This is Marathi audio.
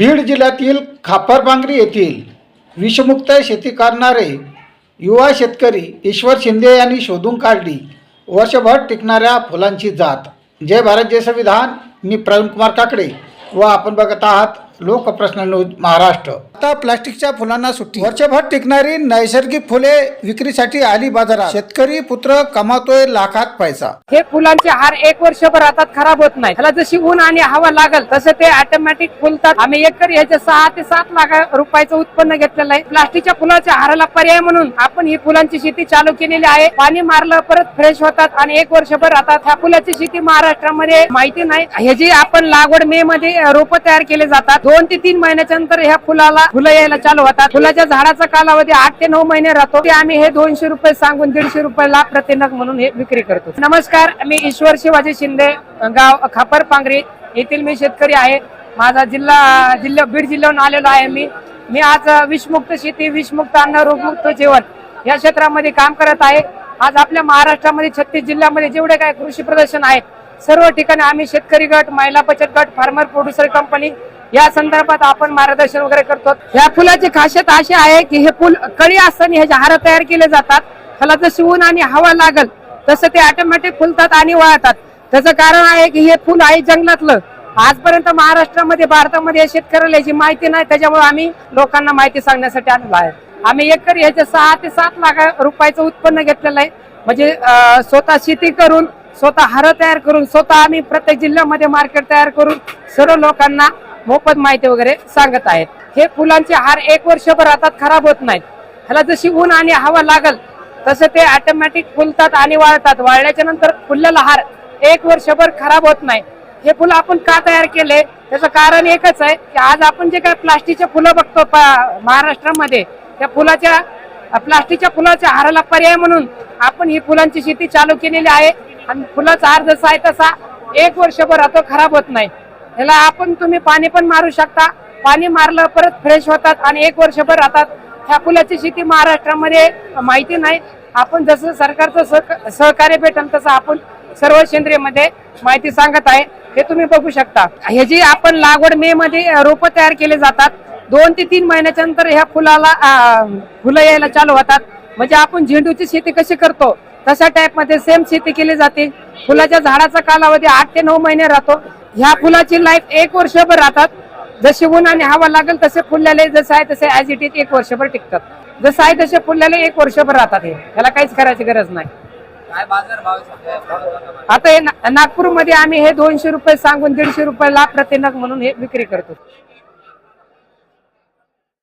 बीड जिल्ह्यातील खापरबांगरी येथील विषमुक्त शेती करणारे युवा शेतकरी ईश्वर शिंदे यांनी शोधून काढली. वर्षभर टिकणाऱ्या फुलांची जात. जय भारत जय संविधान. मी प्रवीण कुमार काकडे व आपण बघत आहात लोकप्रश्न न्यूज महाराष्ट्र. आता प्लास्टिकच्या फुलांना सुट्टी. वर्षभर टिकणारी नैसर्गिक फुले विक्रीसाठी आली बाजारात. शेतकरी पुत्र कमावतोय लाखात पैसा. हे फुलांचे हार एक वर्षभर राहतात खराब होत नाही. त्याला जशी ऊन आणि हवा लागल तसं ते ऑटोमॅटिक फुलतात. आम्ही एकरी ह्याचे सहा ते सात लाख रुपयाचं उत्पन्न घेतलेलं आहे. प्लास्टिकच्या फुलाच्या हाराला पर्याय म्हणून आपण ही फुलांची शेती चालू केलेली आहे. पाणी मारलं परत फ्रेश होतात आणि एक वर्षभर राहतात ह्या फुलाची शेती महाराष्ट्रामध्ये माहिती नाही. ह्याची आपण लागवड मे मध्ये रोप तयार केले जातात. दोन ते तीन महिन्याच्या नंतर ह्या फुलाला फुलं यायला चालू होतात. फुलाच्या झाडाचा कालावधी आठ ते नऊ महिने राहतो. ते आम्ही हे दोनशे रुपये सांगून दीडशे रुपयाला प्रतिनग म्हणून हे विक्री करतो. नमस्कार मी ईश्वर शिवाजी शिंदे गाव खापर पांगरी. येथील मी शेतकरी आहे. माझा जिल्हा जिल्हा बीड जिल्ह्याहून आलेलो आहे मी. मी आज विषमुक्त शेती विषमुक्त अन्न रोगमुक्त जेवण या क्षेत्रामध्ये काम करत आहे. आज आपल्या महाराष्ट्रामध्ये छत्तीस जिल्ह्यामध्ये जेवढे काय कृषी प्रदर्शन आहेत सर्व ठिकाणी आम्ही शेतकरी गट महिला बचत गट फार्मर प्रोड्युसर कंपनी या संदर्भात आपण मार्गदर्शन वगैरे करतो. या फुलाची खासियत अशी आहे की हे फुल कळी असताना ह्याचे हार तयार केले जातात त्याला जशी ऊन आणि हवा लागल तसं ते ऑटोमॅटिक फुलतात आणि वाळतात. त्याचं कारण आहे की हे फुल आहे जंगलातलं. आजपर्यंत महाराष्ट्रामध्ये भारतामध्ये शेतकऱ्याला याची माहिती नाही त्याच्यामुळे आम्ही लोकांना माहिती सांगण्यासाठी आणलो आहे. आम्ही एकरी ह्याचे सहा ते सात लाख रुपयाचं उत्पन्न घेतलेलं आहे. म्हणजे स्वतः शेती करून स्वतः हार तयार करून स्वतः आम्ही प्रत्येक जिल्ह्यामध्ये मार्केट तयार करून सर्व लोकांना मोफत माहिती वगैरे सांगत आहेत. हे फुलांचे हार एक वर्षभर राहतात खराब होत नाहीत. ह्याला जशी ऊन आणि हवा लागल तसं ते ऑटोमॅटिक फुलतात आणि वाळतात. वाळल्याच्या नंतर फुललेला हार एक वर्षभर खराब होत नाही. हे फुलं आपण का तयार केले? त्याचं कारण एकच आहे की आज आपण जे काय प्लास्टिकचे फुलं बघतो प- महाराष्ट्रामध्ये त्या फुलाच्या प्लास्टिकच्या फुलाच्या हाराला पर्याय म्हणून आपण ही फुलांची शेती चालू केलेली आहे. आणि फुलाचा हार जसा आहे तसा एक वर्षभर राहतो खराब होत नाही. ह्याला आपण तुम्ही पाणी पण मारू शकता. पाणी मारलं परत फ्रेश होतात आणि एक वर्षभर राहतात. ह्या फुलाची शेती महाराष्ट्रामध्ये माहिती नाही. आपण जसं सरकारचं सहक- सहकार्य भेटेल तसं आपण सर्व सेंद्रियमध्ये माहिती सांगत आहे. हे तुम्ही बघू शकता. ह्याची आपण लागवड मे मध्ये रोप तयार केले जातात दोन ते तीन महिन्याच्या नंतर ह्या फुलाला फुलं यायला चालू होतात. म्हणजे आपण झेंडूची शेती कशी करतो तशा टाईपमध्ये सेम शेती केली जाते. फुलाच्या झाडाचा कालावधी आठ ते नऊ महिने राहतो. ह्या फुलाची लाईफ एक वर्षभर राहतात. जशी ऊन आणि हवा लागेल तसे फुललेले जसे आहे तसे ऍज इट इज एक वर्षभर टिकतात. जसं आहे तसे फुललेले एक वर्षभर राहतात हे. त्याला काहीच करायची गरज नाही? आता हे नागपूरमध्ये आम्ही हे दोनशे रुपये सांगून दीडशे रुपयाला प्रतिनग म्हणून हे विक्री करतो.